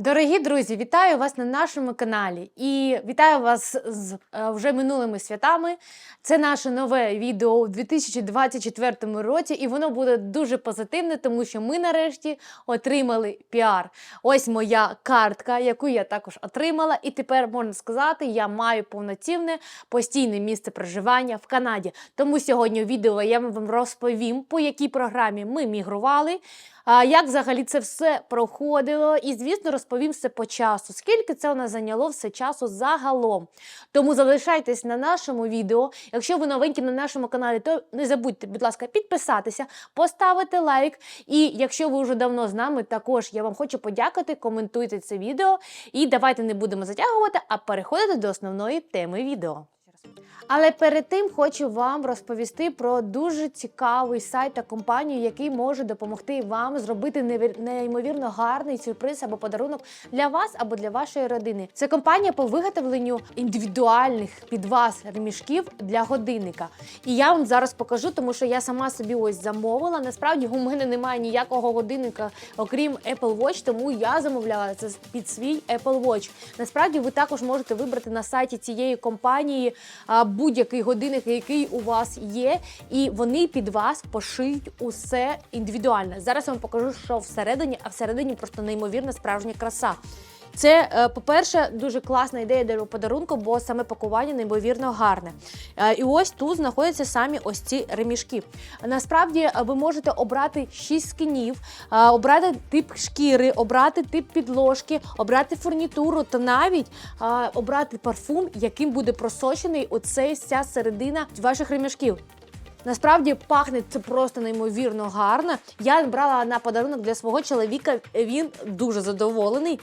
Дорогі друзі, вітаю вас на нашому каналі і вітаю вас з е, вже минулими святами. Це наше нове відео у 2024 році, і воно буде дуже позитивне, тому що ми нарешті отримали піар. Ось моя картка, яку я також отримала, і тепер можна сказати, я маю повноцінне постійне місце проживання в Канаді. Тому сьогодні у відео я вам розповім, по якій програмі ми мігрували. Як взагалі це все проходило? І, звісно, розповім все по часу. Скільки це у нас зайняло все часу загалом? Тому залишайтесь на нашому відео. Якщо ви новенькі на нашому каналі, то не забудьте, будь ласка, підписатися, поставити лайк. І якщо ви вже давно з нами, також я вам хочу подякувати, коментуйте це відео. І давайте не будемо затягувати, а переходити до основної теми відео. Але перед тим хочу вам розповісти про дуже цікавий сайт та компанію, який може допомогти вам зробити неймовірно гарний сюрприз або подарунок для вас або для вашої родини. Це компанія по виготовленню індивідуальних під вас ремішків для годинника. І я вам зараз покажу, тому що я сама собі ось замовила. Насправді у мене немає ніякого годинника, окрім Apple Watch, тому я замовляла це під свій Apple Watch. Насправді ви також можете вибрати на сайті цієї компанії будь-який годинник, який у вас є, і вони під вас пошиють усе індивідуально. Зараз я вам покажу, що всередині, а всередині просто неймовірна справжня краса. Це, е, по-перше, дуже класна ідея для подарунку, бо саме пакування неймовірно гарне. Е, І ось тут знаходяться самі ось ці ремішки. Насправді е, ви можете обрати 6 скинів, обрати тип шкіри, обрати тип підложки, обрати фурнітуру та навіть обрати парфум, яким буде просочений оцей вся середина ваших ремішків. Насправді пахне це просто неймовірно гарно. Я брала на подарунок для свого чоловіка. Він дуже задоволений.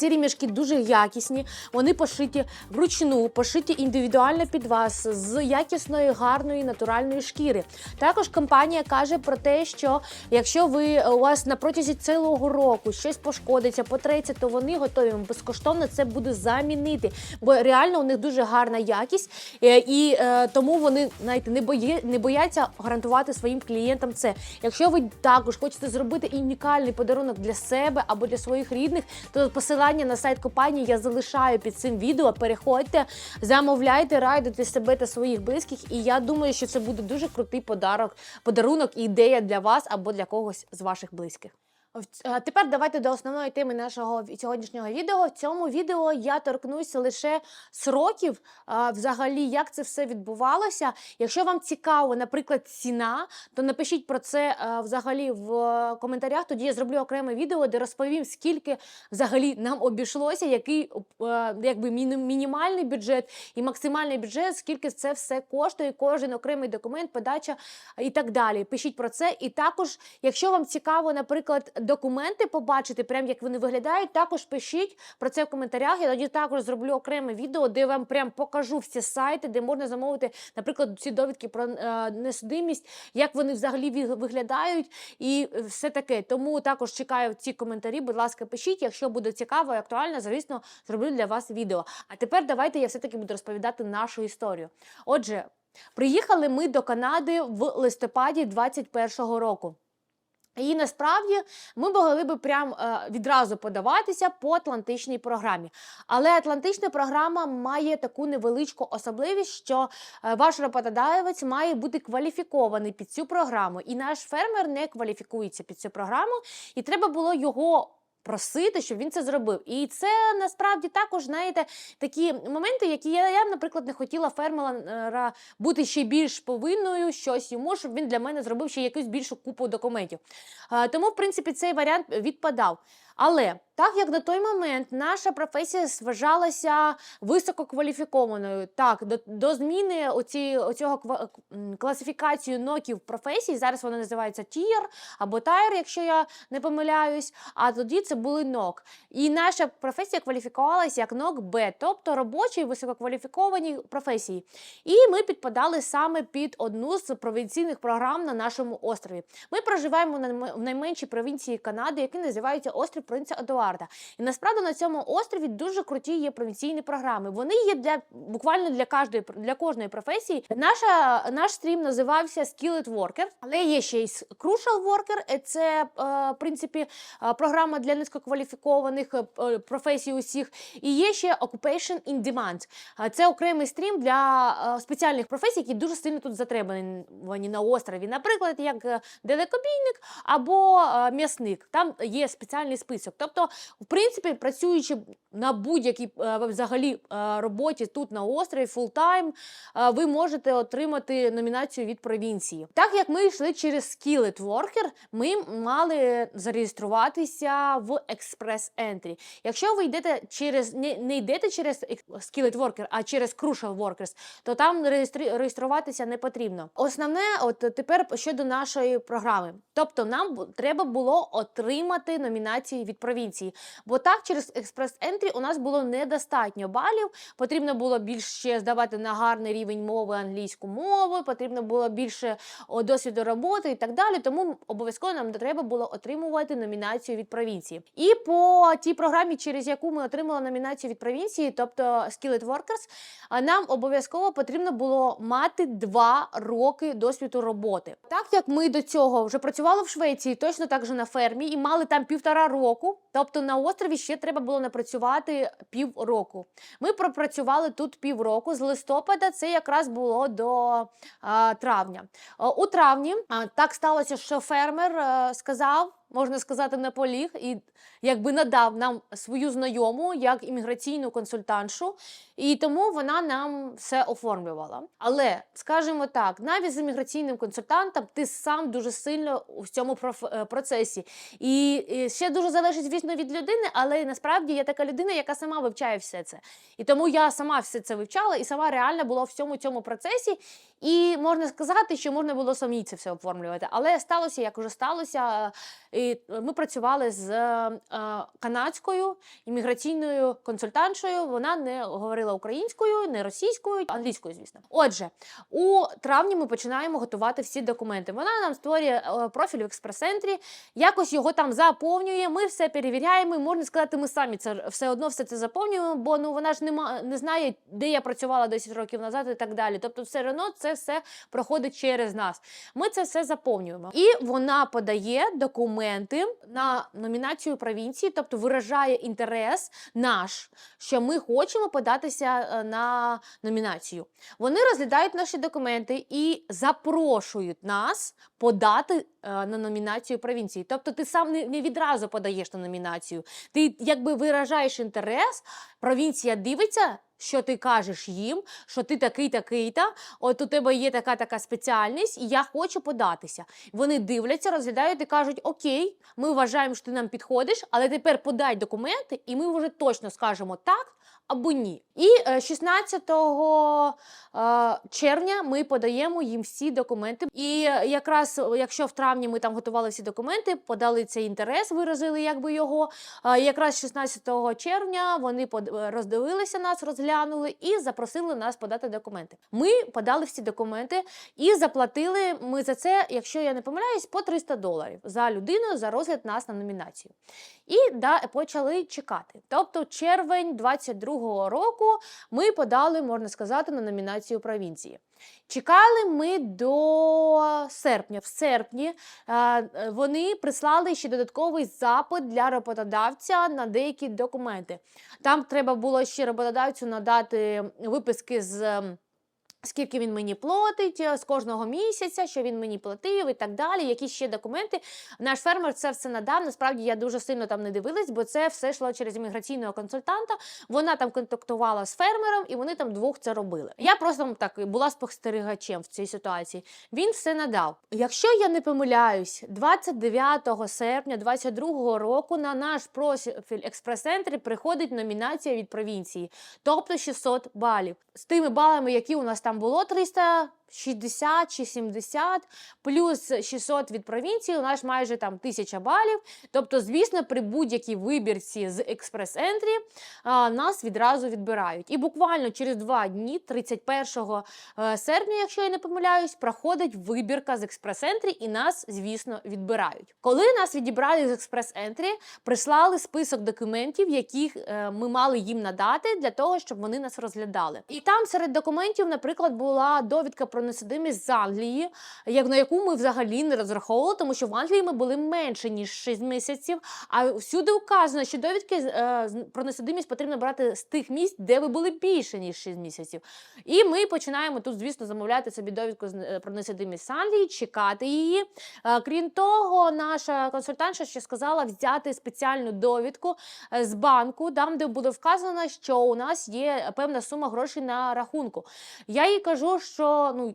Ці ремішки дуже якісні, вони пошиті вручну, пошиті індивідуально під вас з якісної, гарної натуральної шкіри. Також компанія каже про те, що якщо ви у вас на протязі цілого року щось пошкодиться, потреться, то вони готові безкоштовно це буде замінити. Бо реально у них дуже гарна якість, е, і е, тому вони знаєте, не бої, не бояться гарантувати своїм клієнтам це. Якщо ви також хочете зробити унікальний подарунок для себе або для своїх рідних, то посилання на сайт компанії я залишаю під цим відео. Переходьте, замовляйте, райдуйте себе та своїх близьких. І я думаю, що це буде дуже крутий подарок, подарунок і ідея для вас або для когось з ваших близьких. Тепер давайте до основної теми нашого сьогоднішнього відео. В цьому відео я торкнуся лише сроків, взагалі, як це все відбувалося. Якщо вам цікаво, наприклад, ціна, то напишіть про це взагалі в е, коментарях. Тоді я зроблю окреме відео, де розповім, скільки взагалі нам обійшлося, який е, якби мінімальний бюджет і максимальний бюджет, скільки це все коштує, кожен окремий документ, подача і так далі. Пишіть про це. І також, якщо вам цікаво, наприклад, документи побачити, прям як вони виглядають, також пишіть про це в коментарях. Я тоді також зроблю окреме відео, де вам прям покажу всі сайти, де можна замовити, наприклад, ці довідки про е, несудимість, як вони взагалі виглядають, і все таке. Тому також чекаю ці коментарі. Будь ласка, пишіть. Якщо буде цікаво і актуально, звісно, зроблю для вас відео. А тепер давайте я все-таки буду розповідати нашу історію. Отже, приїхали ми до Канади в листопаді 21-го року. І насправді ми могли би прям е, відразу подаватися по Атлантичній програмі. Але Атлантична програма має таку невеличку особливість, що е, ваш роботодавець має бути кваліфікований під цю програму. І наш фермер не кваліфікується під цю програму, і треба було його. Просити, щоб він це зробив, і це насправді також знаєте такі моменти, які я, я наприклад, не хотіла фермера бути ще більш повинною щось йому, щоб він для мене зробив ще якусь більшу купу документів. Тому, в принципі, цей варіант відпадав. Але так як на той момент наша професія вважалася висококваліфікованою, так до, до зміни оці, оцього класифікацію ноків професій, зараз вона називається тір або тайр, якщо я не помиляюсь. А тоді це були нок. І наша професія кваліфікувалася як нок Б, тобто робочі висококваліфіковані професії. І ми підпадали саме під одну з провінційних програм на нашому острові. Ми проживаємо в найменшій провінції Канади, який називається острів принца Едуарда. І насправді на цьому острові дуже круті є провінційні програми. Вони є для буквально для кожної для кожної професії. Наша наш стрім називався Skilled Worker, але є ще й Crucial Worker. Це е, в принципі е, програма для низькокваліфікованих е, професій усіх. І є ще Occupation in Demand. Це окремий стрім для спеціальних професій, які дуже сильно тут затребувані на острові. Наприклад, як далекобійник або м'ясник. Там є спеціальний список. Тобто, в принципі, працюючи на будь-якій е, взагалі е, роботі тут на острові, фултайм, е, ви можете отримати номінацію від провінції. Так як ми йшли через Skilled Worker, ми мали зареєструватися в Express Entry. Якщо ви йдете через не, не йдете через Skilled Worker, а через Crucial Workers, то там реєструватися не потрібно. Основне, от тепер щодо нашої програми. Тобто, нам треба було отримати номінації від провінції. Бо так, через Express Entry у нас було недостатньо балів. Потрібно було більше здавати на гарний рівень мови англійську мову, потрібно було більше досвіду роботи і так далі. Тому обов'язково нам треба було отримувати номінацію від провінції. І по тій програмі, через яку ми отримали номінацію від провінції, тобто Skilled Workers, нам обов'язково потрібно було мати два роки досвіду роботи. Так як ми до цього вже працювали в Швеції, точно так же на фермі, і мали там півтора року. Тобто на острові ще треба було напрацювати півроку. Ми пропрацювали тут півроку з листопада. Це якраз було до травня. Е, У травні а, так сталося, що фермер е, сказав. Можна сказати, наполіг і якби надав нам свою знайому як імміграційну консультантшу, і тому вона нам все оформлювала. Але скажімо так, навіть з імміграційним консультантом ти сам дуже сильно у цьому е, процесі. І, ще дуже залежить, звісно, від людини, але насправді я така людина, яка сама вивчає все це. І тому я сама все це вивчала і сама реально була в всьому цьому процесі. І можна сказати, що можна було самі це все оформлювати. Але сталося, як уже сталося. І ми працювали з е, канадською імміграційною консультантшою. Вона не говорила українською, не російською, англійською, звісно. Отже, у травні ми починаємо готувати всі документи. Вона нам створює е, профіль в експрес-центрі, якось його там заповнює. Ми все перевіряємо. і Можна сказати, ми самі це все одно все це заповнюємо, бо ну вона ж нема, не знає, де я працювала 10 років назад і так далі. Тобто, все одно це все проходить через нас. Ми це все заповнюємо. І вона подає документи на номінацію провінції, тобто виражає інтерес наш, що ми хочемо податися е, на номінацію. Вони розглядають наші документи і запрошують нас подати е, на номінацію провінції. Тобто ти сам не відразу подаєш на номінацію. Ти якби виражаєш інтерес, провінція дивиться. Що ти кажеш їм, що ти такий, такий та от у тебе є така така спеціальність, і я хочу податися. Вони дивляться, розглядають і кажуть: Окей, ми вважаємо, що ти нам підходиш, але тепер подай документи, і ми вже точно скажемо так або ні. І е, 16 е, червня ми подаємо їм всі документи. І е, якраз е, якщо в травні ми там готували всі документи, подали цей інтерес, виразили якби його. е, Якраз 16 червня вони е, роздивилися нас, розглянули і запросили нас подати документи. Ми подали всі документи і заплатили ми за це, якщо я не помиляюсь, по 300 доларів за людину за розгляд нас на номінацію. І да, почали чекати. Тобто, червень 22-го року ми подали, можна сказати, на номінацію провінції. Чекали ми до серпня. В серпні е, вони прислали ще додатковий запит для роботодавця на деякі документи. Там треба було ще роботодавцю надати виписки з. Скільки він мені платить е, з кожного місяця, що він мені платив і так далі. Які ще документи. Наш фермер це все надав. Насправді я дуже сильно там не дивилась, бо це все йшло через імміграційного консультанта. Вона там контактувала з фермером, і вони там двох це робили. Я просто так була спостерігачем в цій ситуації. Він все надав. Якщо я не помиляюсь, 29 серпня 22 року на наш профіль експрес-центрі приходить номінація від провінції, тобто 600 балів. З тими балами, які у нас там було 300 60 чи 70, плюс 600 від провінції, у нас майже там 1000 балів. Тобто, звісно, при будь-якій вибірці з експрес-ентрі нас відразу відбирають. І буквально через два дні, 31 е, серпня, якщо я не помиляюсь, проходить вибірка з експрес-ентрі, і нас, звісно, відбирають. Коли нас відібрали з експрес-ентрі, прислали список документів, яких е, ми мали їм надати для того, щоб вони нас розглядали. І там серед документів, наприклад, була довідка про несудимість з Англії, як на яку ми взагалі не розраховували, тому що в Англії ми були менше ніж 6 місяців. А всюди указано, що довідки е, про несудимість потрібно брати з тих місць, де ви були більше ніж 6 місяців. І ми починаємо тут, звісно, замовляти собі довідку е, про несудимість з Англії, чекати її. Е, Крім того, наша консультантша ще сказала взяти спеціальну довідку з банку, там, де буде вказано, що у нас є певна сума грошей на рахунку. Я їй кажу, що ну.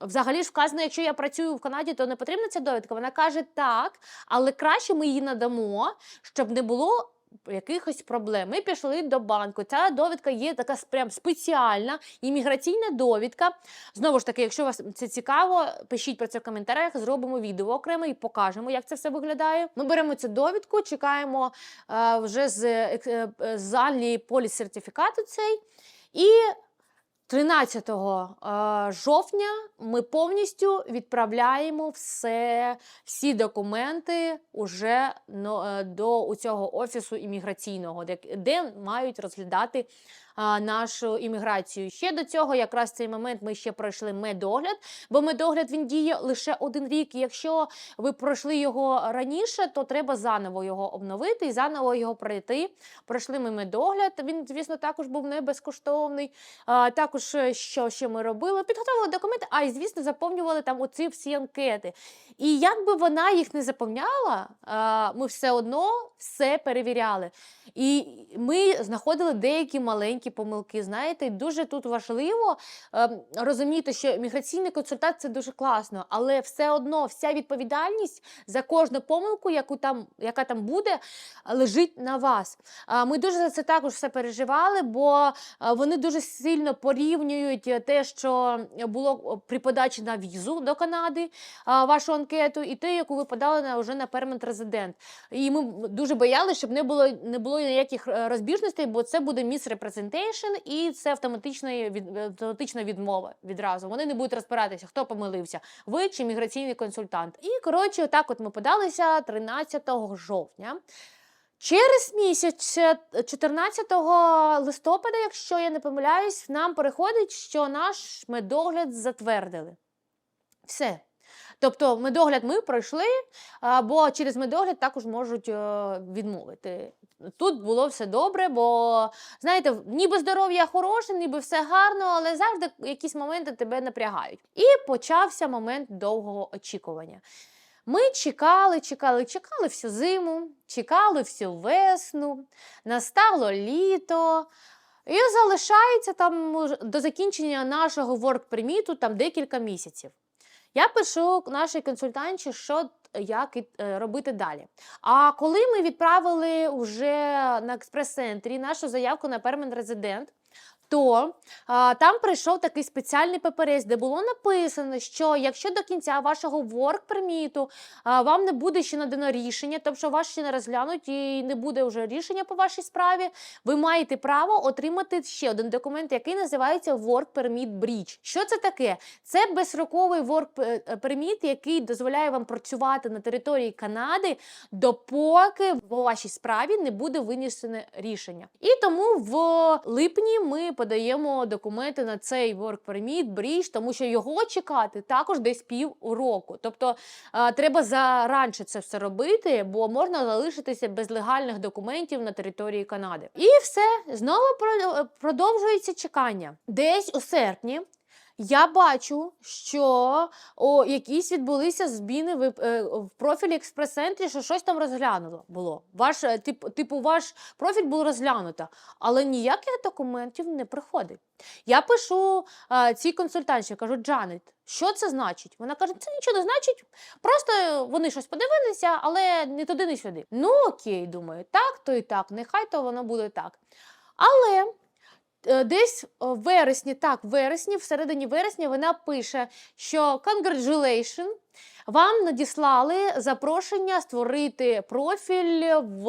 Взагалі ж вказано, якщо я працюю в Канаді, то не потрібна ця довідка. Вона каже так, але краще ми її надамо, щоб не було якихось проблем. Ми пішли до банку. Ця довідка є така прям спеціальна імміграційна довідка. Знову ж таки, якщо вас це цікаво, пишіть про це в коментарях, зробимо відео окремо і покажемо, як це все виглядає. Ми беремо цю довідку, чекаємо е, вже з, е, е, е, з поліс цей. І 13 е, жовтня ми повністю відправляємо все, всі документи уже но- е, до цього офісу імміграційного, де, мають розглядати нашу імміграцію. Ще до цього, якраз цей момент, ми ще пройшли медогляд, бо медогляд він діє лише один рік. Якщо ви пройшли його раніше, то треба заново його обновити і заново його пройти. Пройшли ми медогляд. Він, звісно, також був не безкоштовний. Також е, що ще ми робили? Підготовили документи, а і звісно, заповнювали там оці всі анкети. І як би вона їх не заповняла, ми все одно все перевіряли. І ми знаходили деякі маленькі помилки. Знаєте, дуже тут важливо ем, розуміти, що міграційний консультант це дуже класно, але все одно вся відповідальність за кожну помилку, яку там, яка там буде, лежить на вас. А, Ми дуже за це також все переживали, бо вони дуже сильно порівнюють е, те, що було при подачі на візу до Канади, а, вашу анкету, і те, яку ви подали на вже на пермент резидент. І ми дуже боялися, щоб не було не було ніяких е, розбіжностей, бо це буде міс-репрезентейшн, і це автоматична від, автоматична відмова відразу. Вони не будуть розбиратися, хто помилився, ви чи міграційний консультант. І коротше, отак от ми подалися 13 жовтня. Через місяць, е, 14 листопада, якщо я не помиляюсь, нам переходить, що наш медогляд затвердили. Все. Тобто медогляд ми пройшли, або через медогляд також можуть е, відмовити. Тут було все добре, бо знаєте, ніби здоров'я хороше, ніби все гарно, але завжди якісь моменти тебе напрягають. І почався момент довгого очікування. Ми чекали, чекали, чекали всю зиму, чекали всю весну, настало літо. І залишається там до закінчення нашого work-приміту там декілька місяців. Я пишу нашій консультанті, що як е, робити далі. А коли ми відправили вже на експрес-центрі нашу заявку на пермент резидент, то а, там прийшов такий спеціальний паперець, де було написано, що якщо до кінця вашого перміту вам не буде ще надано рішення, тобто вас ще не розглянуть і не буде вже рішення по вашій справі, ви маєте право отримати ще один документ, який називається Work Permit Bridge. Що це таке? Це безстроковий Work е, Permit, який дозволяє вам працювати на території Канади, допоки по вашій справі не буде винесене рішення. І тому в липні ми подаємо документи на цей Work Permit бріж, тому що його чекати також десь пів року. Тобто треба заранше це все робити, бо можна залишитися без легальних документів на території Канади. І все знову продовжується чекання. Десь у серпні. Я бачу, що о, якісь відбулися зміни в, е, в профілі експрес-центрі, що щось там розглянуло було. Ваш, е, тип, типу, ваш профіль був розглянуто, але ніяких документів не приходить. Я пишу е, цій консультанті, кажу, Джанет, що це значить? Вона каже, це нічого не значить, просто вони щось подивилися, але не туди, не сюди. Ну окей, думаю, так, то і так, нехай то воно буде так. Але десь в вересні, так, в вересні, всередині вересня вона пише, що «Congratulations, вам надіслали запрошення створити профіль в,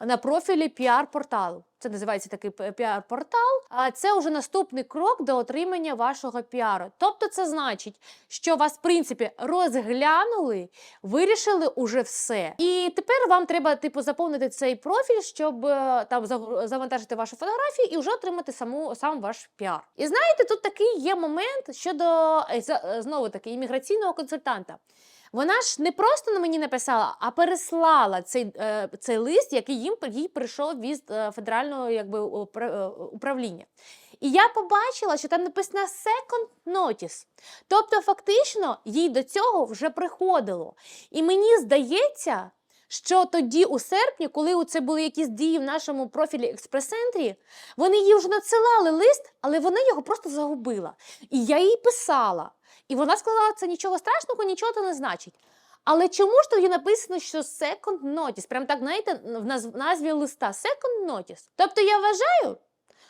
на профілі піар-порталу. Це називається такий піар-портал. А це вже наступний крок до отримання вашого піару. Тобто, це значить, що вас, в принципі, розглянули, вирішили уже все. І тепер вам треба, типу, заповнити цей профіль, щоб е, там завантажити ваші фотографії і вже отримати саму сам ваш піар. І знаєте, тут такий є момент щодо е, знову таки імміграційного консультанта. Вона ж не просто на мені написала, а переслала цей, е, цей лист, який їм їй прийшов від е, федерального якби, е, управління. І я побачила, що там написано second notice. Тобто, фактично, їй до цього вже приходило. І мені здається, що тоді, у серпні, коли це були якісь дії в нашому профілі експрес-центрі, вони їй вже надсилали лист, але вона його просто загубила. І я їй писала. І вона сказала, це нічого страшного, нічого це не значить. Але чому ж тоді написано, що second notice? Прям так, знаєте, в назві листа second notice. Тобто я вважаю,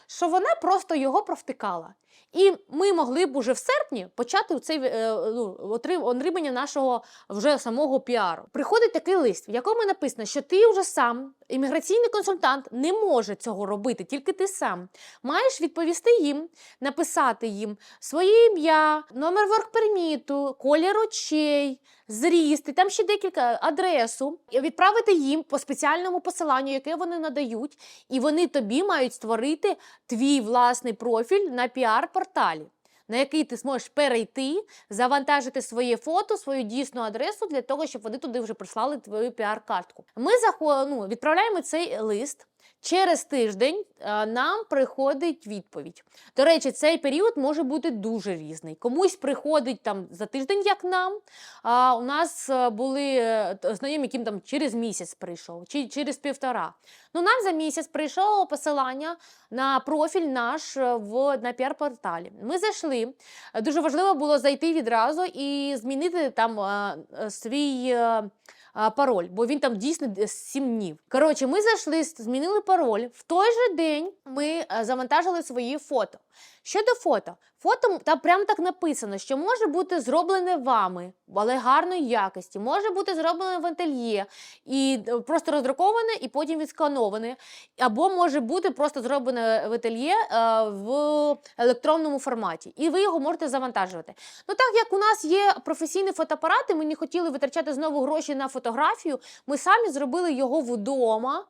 що вона просто його провтикала. І ми могли б уже в серпні почати цей е, ну, отрим- отримання нашого вже самого піару. Приходить такий лист, в якому написано, що ти вже сам, імміграційний консультант, не може цього робити, тільки ти сам. Маєш відповісти їм, написати їм своє ім'я, номер воркперміту, колір очей, зріст, і там ще декілька адресу, і відправити їм по спеціальному посиланню, яке вони надають, і вони тобі мають створити твій власний профіль на піар-порталі. На який ти зможеш перейти, завантажити своє фото, свою дійсну адресу для того, щоб вони туди вже прислали твою піар-картку. Ми ну, відправляємо цей лист. Через тиждень е, нам приходить відповідь. До речі, цей період може бути дуже різний. Комусь приходить там за тиждень, як нам. А у нас е, були е, знайомі, яким там через місяць прийшов, чи через півтора. Ну, нам за місяць прийшло посилання на профіль наш в на піар-порталі. Ми зайшли. Дуже важливо було зайти відразу і змінити там свій. Е, Пароль, бо він там дійсно 7 днів. Коротше, ми зайшли, змінили пароль. В той же день ми е, завантажили свої фото. Щодо фото, фото там прямо так написано, що може бути зроблене вами, але гарної якості, може бути зроблене в ательє і е, просто роздруковане і потім відскановане. Або може бути просто зроблене в ательє е, в електронному форматі, і ви його можете завантажувати. Ну так як у нас є професійні фотоапарати, ми не хотіли витрачати знову гроші на фотографію. Ми самі зробили його вдома.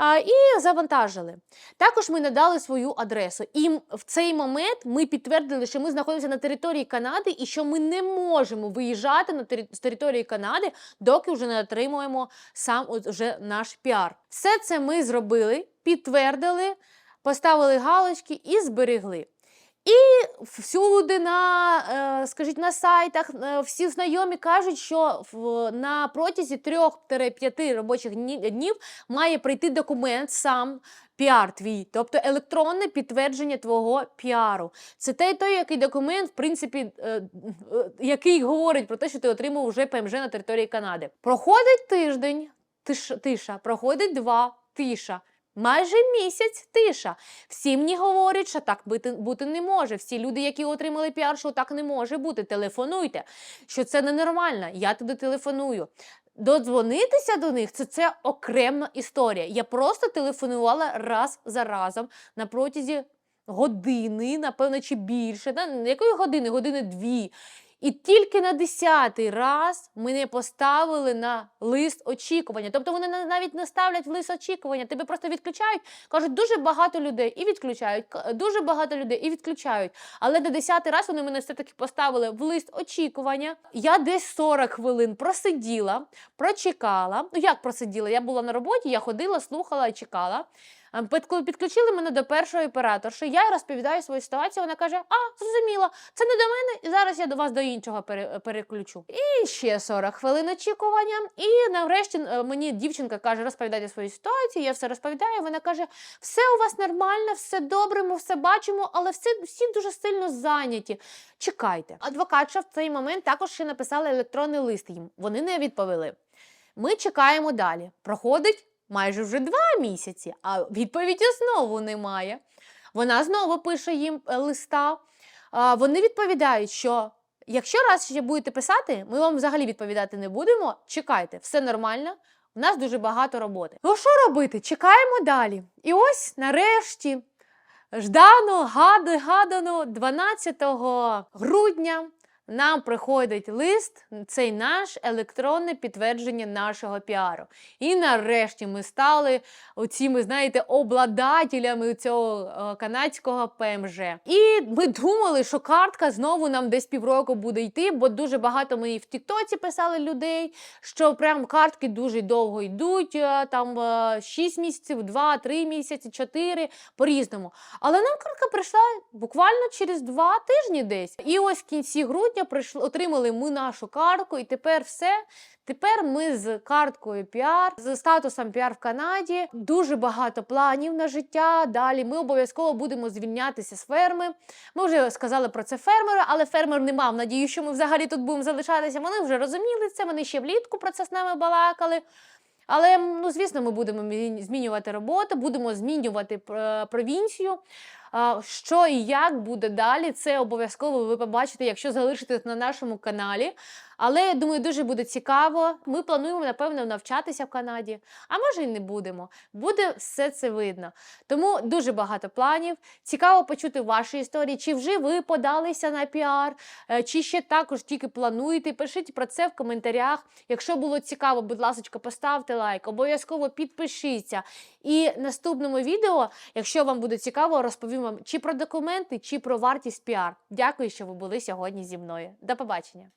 І завантажили. Також ми надали свою адресу. І в цей момент ми підтвердили, що ми знаходимося на території Канади і що ми не можемо виїжджати на тери з території Канади, доки вже не отримуємо сам от вже наш піар. Все це ми зробили, підтвердили, поставили галочки і зберегли. І всюди на, е, скажіть, на сайтах е, всі знайомі кажуть, що на протязі 3-5 робочих днів має прийти документ сам. Піар твій, тобто електронне підтвердження твого піару. Це той, той який документ, в принципі, е, е, який говорить про те, що ти отримав вже ПМЖ на території Канади. Проходить тиждень, тиш, тиша, проходить два, тиша. Майже місяць тиша. Всі мені говорять, що так бути, не може. Всі люди, які отримали піар, що так не може бути. Телефонуйте, що це ненормально. Я туди телефоную. Додзвонитися до них це, це окрема історія. Я просто телефонувала раз за разом на протязі години, напевно, чи більше. Да? Якої години? Години дві. І тільки на десятий раз мене поставили на лист очікування. Тобто вони на- навіть не ставлять в лист очікування, тебе просто відключають. Кажуть, дуже багато людей і відключають, дуже багато людей і відключають. Але на десятий раз вони мене все-таки поставили в лист очікування. Я десь 40 хвилин просиділа, прочекала. Ну як просиділа? Я була на роботі, я ходила, слухала і чекала. А, підключили мене до першої операторші, я розповідаю свою ситуацію. Вона каже: А, зрозуміло, це не до мене, і зараз я до вас до іншого пере- переключу. І ще 40 хвилин очікування. І нарешті е, мені дівчинка каже: розповідайте свою ситуацію. Я все розповідаю. Вона каже: все у вас нормально, все добре, ми все бачимо, але все, всі дуже сильно зайняті. Чекайте. Адвокатша в цей момент також ще написала електронний лист їм. Вони не відповіли. Ми чекаємо далі. Проходить майже вже два місяці, а відповіді знову немає. Вона знову пише їм е, листа. Вони відповідають, що якщо раз ще будете писати, ми вам взагалі відповідати не будемо. Чекайте, все нормально. У нас дуже багато роботи. Ну що робити? Чекаємо далі. І ось нарешті ждано, гадано, 12 грудня нам приходить лист, цей наш електронне підтвердження нашого піару. І нарешті ми стали оціми, знаєте, обладателями цього е, канадського ПМЖ. І ми думали, що картка знову нам десь півроку буде йти, бо дуже багато ми в Тіктоці писали людей, що прям картки дуже довго йдуть, е, там е, 6 місяців, 2, 3 місяці, 4, по-різному. Але нам картка прийшла буквально через 2 тижні десь. І ось в кінці грудня прийшли, отримали ми нашу картку, і тепер все. Тепер ми з карткою піар, з статусом піар в Канаді. Дуже багато планів на життя. Далі ми обов'язково будемо звільнятися з ферми. Ми вже сказали про це фермеру, але фермер не мав надію, що ми взагалі тут будемо залишатися. Вони вже розуміли це. Вони ще влітку про це з нами балакали. Але ну, звісно, ми будемо змінювати роботу, будемо змінювати е, провінцію. Що і як буде далі, це обов'язково ви побачите, якщо залишитесь на нашому каналі. Але я думаю, дуже буде цікаво. Ми плануємо, напевно, навчатися в Канаді, а може і не будемо. Буде все це видно. Тому дуже багато планів. Цікаво почути ваші історії. Чи вже ви подалися на піар, е, чи ще також тільки плануєте. Пишіть про це в коментарях. Якщо було цікаво, будь ласка, поставте лайк, обов'язково підпишіться. І наступному відео, якщо вам буде цікаво, розповім вам чи про документи, чи про вартість піар. Дякую, що ви були сьогодні зі мною. До побачення!